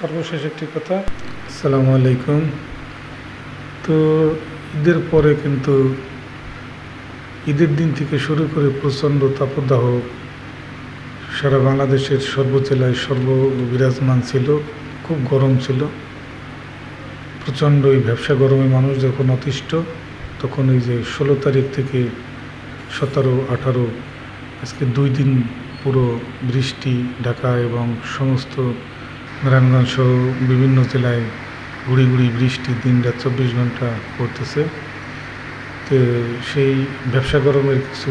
সর্বশেষ একটি কথা। আসসালামু আলাইকুম। তো ঈদের পরে কিন্তু ঈদের দিন থেকে শুরু করে প্রচণ্ড তাপদাহ সারা বাংলাদেশের সর্ব জেলায় সর্ব বিরাজমান ছিল, খুব গরম ছিল। প্রচণ্ড এই ব্যবসা গরমে মানুষ যখন অতিষ্ঠ, তখন এই যে ষোলো তারিখ থেকে সতেরো, আঠারো, আজকে দুই দিন পুরো বৃষ্টি, ঢাকা এবং সমস্ত নারায়ণগঞ্জ সহ বিভিন্ন জেলায় গুড়ি গুড়ি বৃষ্টি দিন রাত চব্বিশ ঘণ্টা পড়তেছে। তো সেই ব্যবসা গরমের কিছু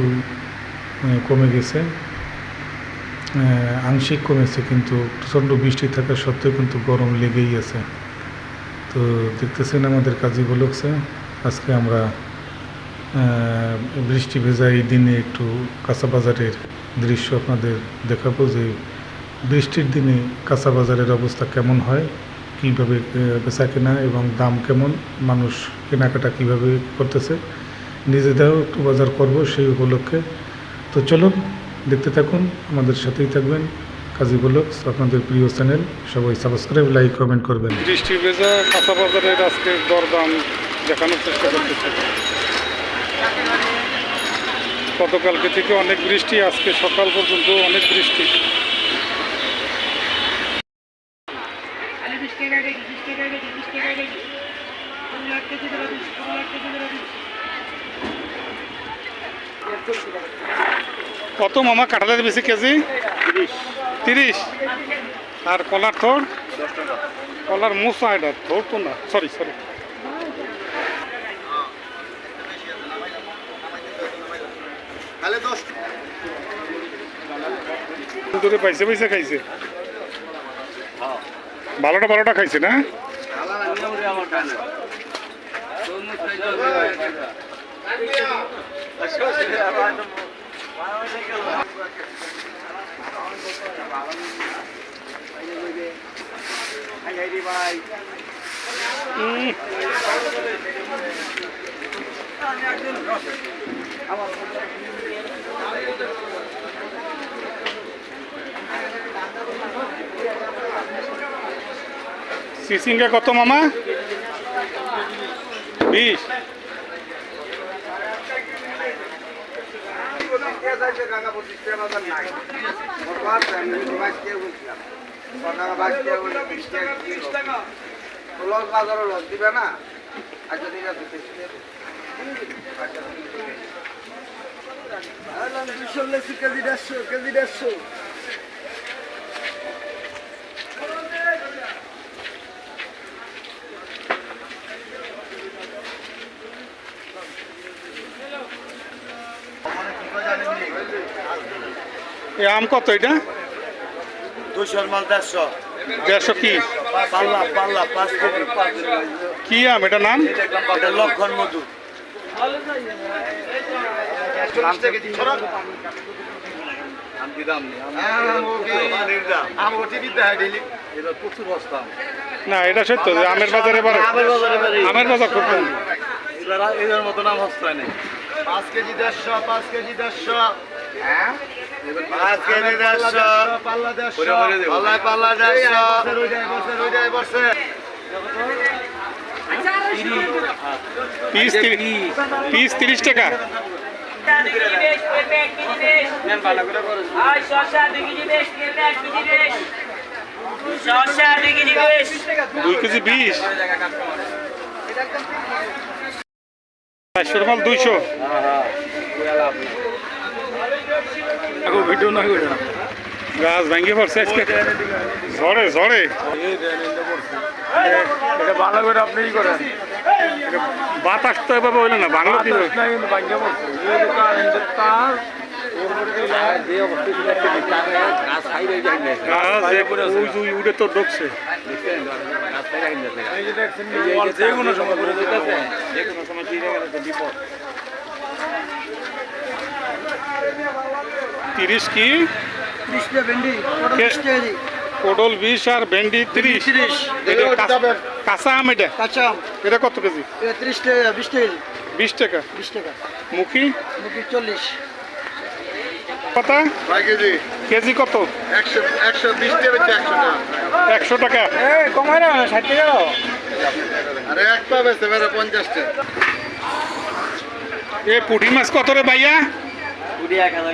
কমে গেছে। আংশিক কমেছে কিন্তু প্রচণ্ড বৃষ্টি থাকা সত্ত্বেও কিন্তু গরম লেগেই আছে। তো দেখতেছেন আমাদের কাজী বলকছে আজকে আমরা বৃষ্টি ভেজা এই দিনে একটু কাঁচা বাজারের দৃশ্য আপনাদের দেখাবো যে বৃষ্টির দিনে কাঁচা বাজারের অবস্থা কেমন হয়? কীভাবে বেচা কেনা এবং দাম কেমন? মানুষ কেনাকাটা কীভাবে করতেছে? নিজেদেরও একটু বাজার করব সেই উপলক্ষে। তো চলুন, দেখতে থাকুন, আমাদের সাথেই থাকবেন কাজী বলক, আপনাদের প্রিয় চ্যানেল। সবাই সাবস্ক্রাইব লাইক কমেন্ট করবেন। বৃষ্টি ভেজা কাঁচা বাজারের আজকে দরদাম দেখানোর চেষ্টা করতেছে। গতকালকে থেকে অনেক বৃষ্টি, আজকে সকাল পর্যন্ত অনেক বৃষ্টি। কত মামা কাঁঠালের বেশি কেজি? তিরিশ। আর কলার থোর কলার মুসা এটা থোর তো না। সরি সরি দূরে পাইছে পয়সা খাইছে। ভালোটা ভালোটা খাইছে না? উম, সিসিঙ্গা কত মামা? বিশ। বাজারও লস দিবে না আচ্ছা ঠিক আছে লেসি কেজি দেড়শো কেজি দেড়শো। এ আম কত এটা? দুশোর মাল দেড়শো। দেড়শো কি? পাল্লা পাল্লা পাঁচ কেজি। কি আম? এটা নাম? এটা লক্ষণ মধু। না এটা সত্য আমের বাজারে এবার আমের বাজার খুব এদের মতো নাম হস্তায় নেই পাঁচ কেজি দেড়শো পাঁচ কেজি দেড়শো। পিস তিরিশ টাকা। দুই কেজি বিশ। মাল দুইশো। ভিডিও না করে গাছ ভেঙে পড়ছে আজকে। ঝড়ে ঝড়ে। এটা ভালো করে আপনি করেন। বাতাস তো এভাবে হইল না বাংলা কি হবে? কিন্তু পড়ছে। তার উড়ে তো ঢুকছে। যে কোনো সময় যে কোনো সময় চিড়ে গেলে বিপদ। তিরিশ কি? পটল বিশ আর ভেন্ডি তিরিশ। তিরিশ। কাঁচা- কাঁচা আম এটা? কাঁচা আম। এটা কত কেজি? ত্রিশ টাকা বিশ টাকা কেজি। বিশ টাকা। বিশ টাকা। মুখি? মুখি চল্লিশ। কয় কেজি? কেজি কত? একশো একশো বিশ টাকা একশো টাকা। একশো টাকা। কমাই না ষাট টাকা আরে এক পা বেচতে পারে পঞ্চাশ টাকা। এ পুঁটি মাছ কত রে ভাইয়া? এক হাজার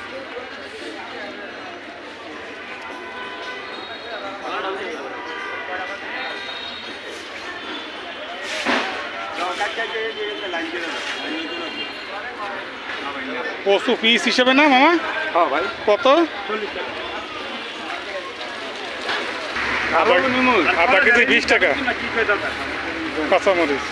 কচু পিস হিসেবে না মামা? হ্যাঁ ভাই। কত? আধা কেজি বিশ টাকা। কাঁচামরিচ।